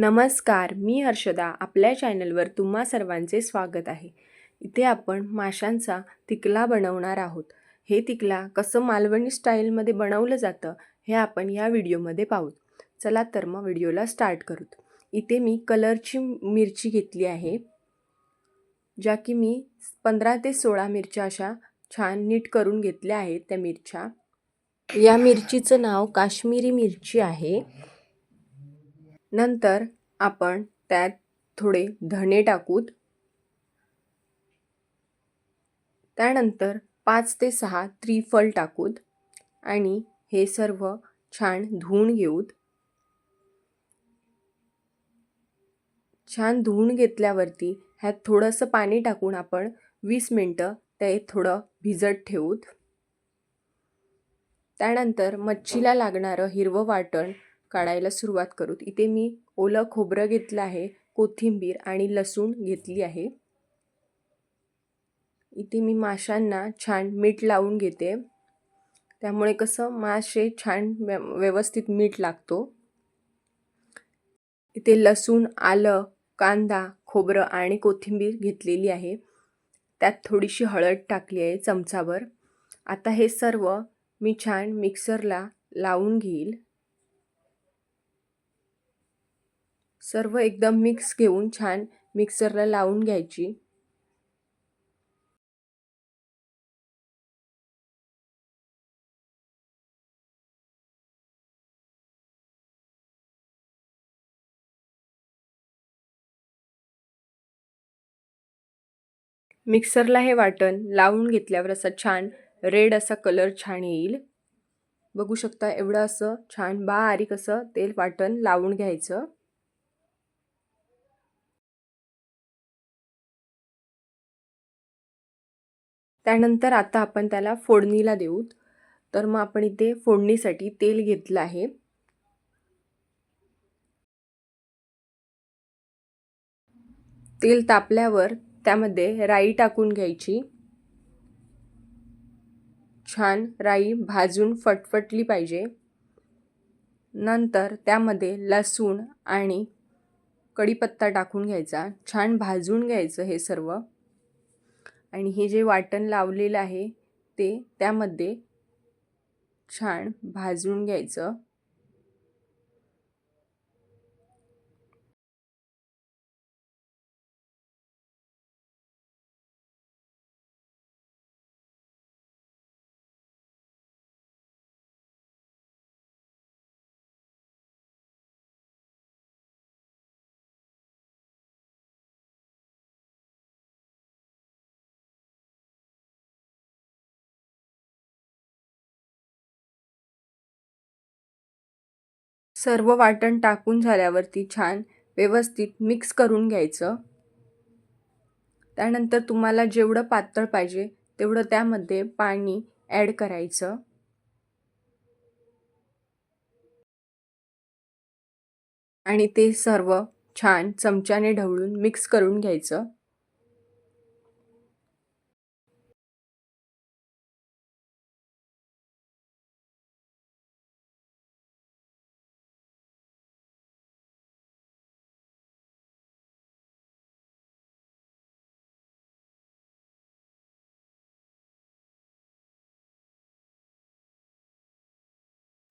नमस्कार मी हर्षदा. आपल्या चॅनलवर तुम्हा सर्वांचे स्वागत आहे. इथे आपण माशांचा तिकला बनवणार आहोत. हे तिकला कसं मालवणी स्टाईलमध्ये बनवलं जातं हे आपण या व्हिडिओमध्ये पाहू. चला तर मग व्हिडिओला स्टार्ट करूत इथे मी कलरची मिरची घेतली आहे ज्या की मी पंधरा ते सोळा मिरच्या अशा छान नीट करून घेतल्या आहेत त्या मिरच्या. या मिरचीचं नाव काश्मीरी मिरची आहे. नंतर आपण त्यात थोडे धणे टाकूत. त्यानंतर पाच ते सहा त्रिफल टाकूत आणि हे सर्व छान धुवून घेऊत. छान धुवून घेतल्यावरती ह्यात थोडंसं पाणी टाकून आपण वीस मिनटं ते थोडं भिजत ठेवूत. त्यानंतर मच्छीला लागणारं हिरवं वाटण काढायला सुरुवात करू. इथे मी ओलं खोबरं घेतलं आहे कोथिंबीर आणि लसूण घेतली आहे. इथे मी माशांना छान मीठ लावून घेते. त्यामुळे कसं मासे छान व्यवस्थित मीठ लागतो. इथे लसूण आलं कांदा खोबरं आणि कोथिंबीर घेतलेली आहे. त्यात थोडीशी हळद टाकली आहे चमचाभर आता हे सर्व मी छान मिक्सरला लावून घेईल. सर्व एकदम मिक्स घेऊन छान मिक्सरला लावून घ्यायची. मिक्सरला हे वाटण लावून घेतल्यावर असं छान रेड असा कलर छान येईल. बघू शकता एवढं असं छान बारीक असं तेल वाटण लावून घ्यायचं. त्यानंतर आता आपण त्याला फोडणीला देऊ तर मग आपण इथे फोडणीसाठी तेल घेतलं आहे. तेल तापल्यावर त्यामध्ये राई टाकून घ्यायची. छान राई भाजून फटफटली पाहिजे. नंतर त्यामध्ये लसूण आणि कढीपत्ता टाकून घ्यायचा. छान भाजून घ्यायचं हे सर्व. आणि हे जे वाटण लावलेलं आहे ते त्यामध्ये छान भाजून घ्यायचं. सर्व वाटण टाकून झाल्यावरती छान व्यवस्थित मिक्स करून घ्यायचं. त्यानंतर तुम्हाला जेवढं पातळ पाहिजे तेवढं त्यामध्ये पाणी ॲड करायचं. आणि ते सर्व छान चमच्याने ढवळून मिक्स करून घ्यायचं.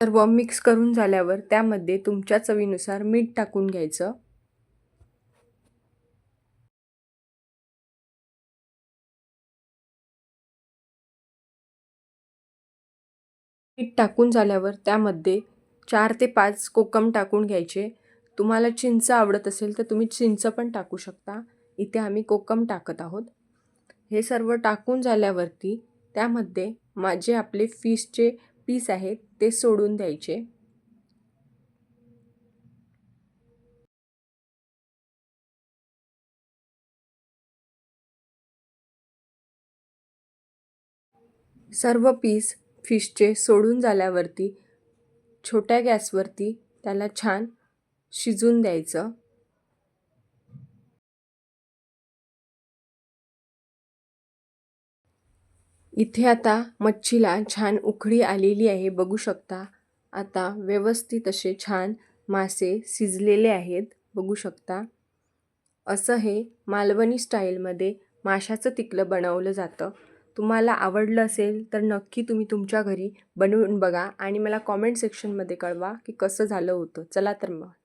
सर्व मिक्स करून झाल्यावर त्यामध्ये तुमच्या चवीनुसार मीठ टाकून घ्यायचं. मीठ टाकून झाल्यावर त्यामध्ये चार ते पाच कोकम टाकून घ्यायचे. तुम्हाला चिंच आवडत असेल तर तुम्ही चिंच पण टाकू शकता. इथे आम्ही कोकम टाकत आहोत. हे सर्व टाकून झाल्यावरती त्यामध्ये माझे आपले फिशचे पीस आहेत ते सोडून द्यायचे. सर्व पीस फिशचे सोडून झाल्यावरती छोट्या गॅसवरती त्याला छान शिजून द्यायचं. इथे आता मच्छीला छान उकळी आलेली आहे बघू शकता. आता व्यवस्थित असे छान मासे शिजलेले आहेत बघू शकता. असं हे मालवणी स्टाईलमध्ये माशाचं तिकलं बनवलं जातं. तुम्हाला आवडलं असेल तर नक्की तुम्ही तुमच्या घरी बनवून बघा आणि मला कॉमेंट सेक्शनमध्ये कळवा की कसं झालं होतं. चला तर मग.